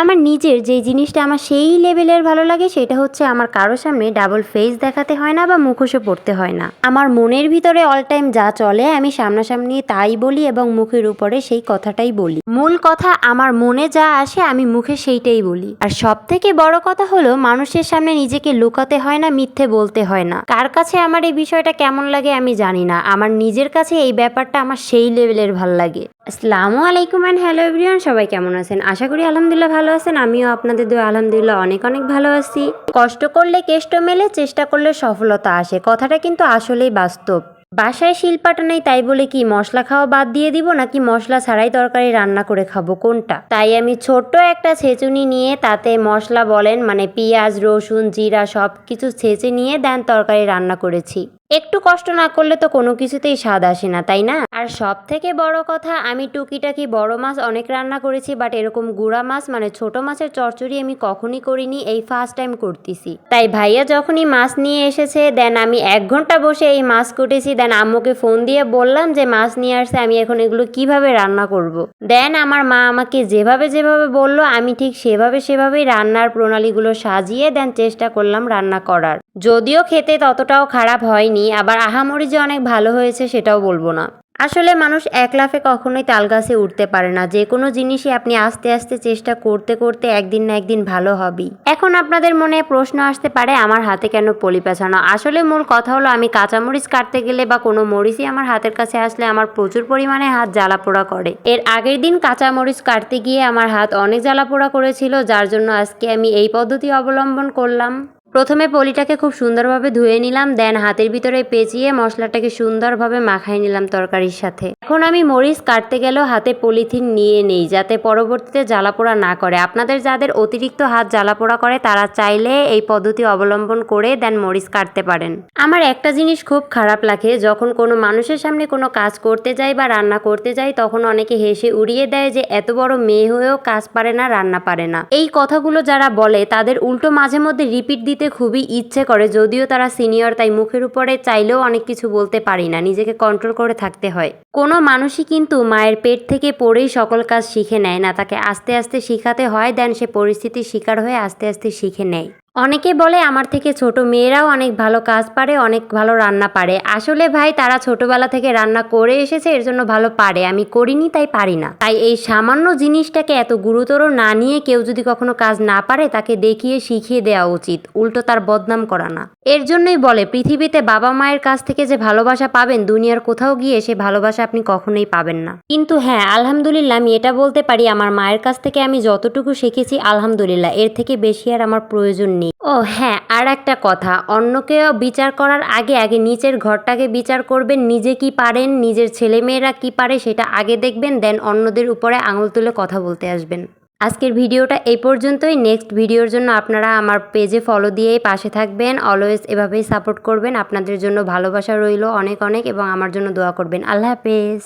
আমার নিজের যে জিনিসটা আমার সেই লেভেলের ভালো লাগে সেটা হচ্ছে আমার কারও সামনে ডাবল ফেস দেখাতে হয় না বা মুখোশে পড়তে হয় না। আমার মনের ভিতরে অল টাইম যা চলে, আমি সামনাসামনি তাই বলি এবং মুখের উপরে সেই কথাটাই বলি। মূল কথা, আমার মনে যা আসে, আমি মুখে সেইটাই বলি। আর সব থেকে বড় কথা হলো, মানুষের সামনে নিজেকে লুকাতে হয় না, মিথ্যে বলতে হয় না। কার কাছে আমার এই বিষয়টা কেমন লাগে আমি জানি না। আমার নিজের কাছে এই ব্যাপারটা আমার সেই লেভেলের ভালো লাগে। আসসালামু আলাইকুম অ্যান্ড হ্যালো এভরিওয়ান সবাই কেমন আছেন? আশা করি আলহামদুলিল্লাহ ভালো আছেন? আমিও আপনাদের দোয়া, আলহামদুলিল্লাহ, অনেক অনেক ভালো আছি। কষ্ট করলে কেষ্ট মেলে, চেষ্টা করলে সফলতা আসে। কথাটা কিন্তু আসলেই বাস্তব। বাসায় শিলপাটা নেই, তাই বলে কি, মশলা খাওয়া বাদ দিয়ে দিব নাকি মশলা ছাড়াই তরকারি রান্না করে খাব, কোনটা? তাই আমি ছোট্ট একটা ছেঁচুনি নিয়ে, তাতে মশলা বলেন মানে পেঁয়াজ, রসুন, জিরা সব কিছু ছেঁচে নিয়ে, দেন তরকারি রান্না করেছি। একটু কষ্ট না করলে তো কোনো কিছুতেই স্বাদ আসে না, তাই না? আর সব থেকে বড় কথা, আমি টুকিটাকি বড় মাছ অনেক রান্না করেছি বাট এরকম গুড়া মাছ মানে ছোট মাছের চচ্চড়ি আমি কখনই করিনি, এই ফার্স্ট টাইম করতেছি। তাই ভাইয়া যখনই মাছ নিয়ে এসেছে দেন আমি এক ঘণ্টা বসে এই মাছ কুটেছি দেন আম্মুকে ফোন দিয়ে বললাম যে মাছ নিয়ে আসছে, আমি এখন এগুলো কীভাবে রান্না করব। দেন আমার মা আমাকে যেভাবে যেভাবে বলল, আমি ঠিক সেভাবে সেভাবেই রান্নার প্রণালীগুলো সাজিয়ে দেন চেষ্টা করলাম রান্না করার। যদিও খেতে ততটাও খারাপ হয়নি আবার আহামরি যে অনেক ভালো হয়েছে সেটাও বলব না। আসলে মানুষ এক লাফে কখনোই তাল গাছে উঠতে পারে না। যে কোনো জিনিসই আপনি আস্তে আস্তে চেষ্টা করতে করতে একদিন না একদিন ভালো হবেই। এখন আপনাদের মনে প্রশ্ন আসতে পারে, আমার হাতে কেন পলি পেঁচানো? আসলে মূল কথা হলো, আমি কাঁচামরিচ কাটতে গেলে বা কোনো মরিচই আমার হাতের কাছে আসলে আমার প্রচুর পরিমাণে হাত জ্বালা পোড়া করে। এর আগের দিন কাঁচামরিচ কাটতে গিয়ে আমার হাত অনেক জ্বালা পোড়া করেছিল, যার জন্য আজকে আমি এই পদ্ধতি অবলম্বন করলাম। প্রথমে পলিটাকে খুব সুন্দরভাবে ধুয়ে নিলাম, দেন হাতের ভিতরে পেঁচিয়ে মশলাটাকে সুন্দরভাবে মাখাই নিলাম তরকারির সাথে। এখন আমি মরিচ কাটতে গেলেও হাতে পলিথিন নিয়ে নেই, যাতে পরবর্তীতে জ্বালাপোড়া না করে। আপনাদের যাদের অতিরিক্ত হাত জ্বালাপোড়া করে, তারা চাইলে এই পদ্ধতি অবলম্বন করে দেন মরিচ কাটতে পারেন। আমার একটা জিনিস খুব খারাপ লাগে, যখন কোনো মানুষের সামনে কোনো কাজ করতে যাই বা রান্না করতে যাই, তখন অনেকে হেসে উড়িয়ে দেয় যে, এত বড় মেয়ে হয়েও কাজ পারে না, রান্না পারে না। এই কথাগুলো যারা বলে, তাদের উল্টো মাঝে মধ্যে রিপিট দিতে খুবই ইচ্ছে করে, যদিও তারা সিনিয়র, তাই মুখের উপরে চাইলেও অনেক কিছু বলতে পারি না, নিজেকে কন্ট্রোল করে থাকতে হয়। কোনো মানুষই কিন্তু মায়ের পেট থেকে পড়েই সকল কাজ শিখে নেয় না, তাকে আস্তে আস্তে শিখাতে হয় দেন সে পরিস্থিতির শিকার হয়ে আস্তে আস্তে শিখে নেয়। অনেকে বলে আমার থেকে ছোট মেয়েরাও অনেক ভালো কাজ পারে, অনেক ভালো রান্না পারে। আসলে ভাই, তারা ছোটবেলা থেকে রান্না করে এসেছে, এর জন্য ভালো পারে। আমি করিনি, তাই পারি না। তাই এই সামান্য জিনিসটাকে এত গুরুতর না নিয়ে কেউ যদি কখনো কাজ না পারে, তাকে দেখিয়ে শিখিয়ে দেওয়া উচিত। উল্টো তার বদনাম করা না। এর জন্যই বলে, পৃথিবীতে বাবা মায়ের কাছ থেকে যে ভালোবাসা পাবেন, দুনিয়ার কোথাও গিয়ে সে ভালোবাসা আপনি কখনোই পাবেন না। কিন্তু হ্যাঁ আলহামদুলিল্লাহ, আমি এটা বলতে পারি, আমার মায়ের কাছ থেকে আমি যতটুকু শিখেছি, আলহামদুলিল্লাহ। এর থেকে বেশি আর আমার প্রয়োজন নেই ও হ্যাঁ আর একটা কথা, অন্যকেও বিচার করার আগে আগে নিচের ঘরটাকে বিচার করবেন, নিজে কি পারেন, নিজের ছেলেমেয়েরা কি পারে সেটা আগে দেখবেন, দেন অন্যদের উপরে আঙুল তুলে কথা বলতে আসবেন। আজকের ভিডিওটা এই পর্যন্তই, নেক্সট ভিডিওর জন্য আপনারা আমার পেজে ফলো দিয়েই পাশে থাকবেন অলওয়েজ এভাবেই সাপোর্ট করবেন, আপনাদের জন্য ভালোবাসা রইল অনেক অনেক, এবং আমার জন্য দোয়া করবেন। আল্লাহ হাফেজ।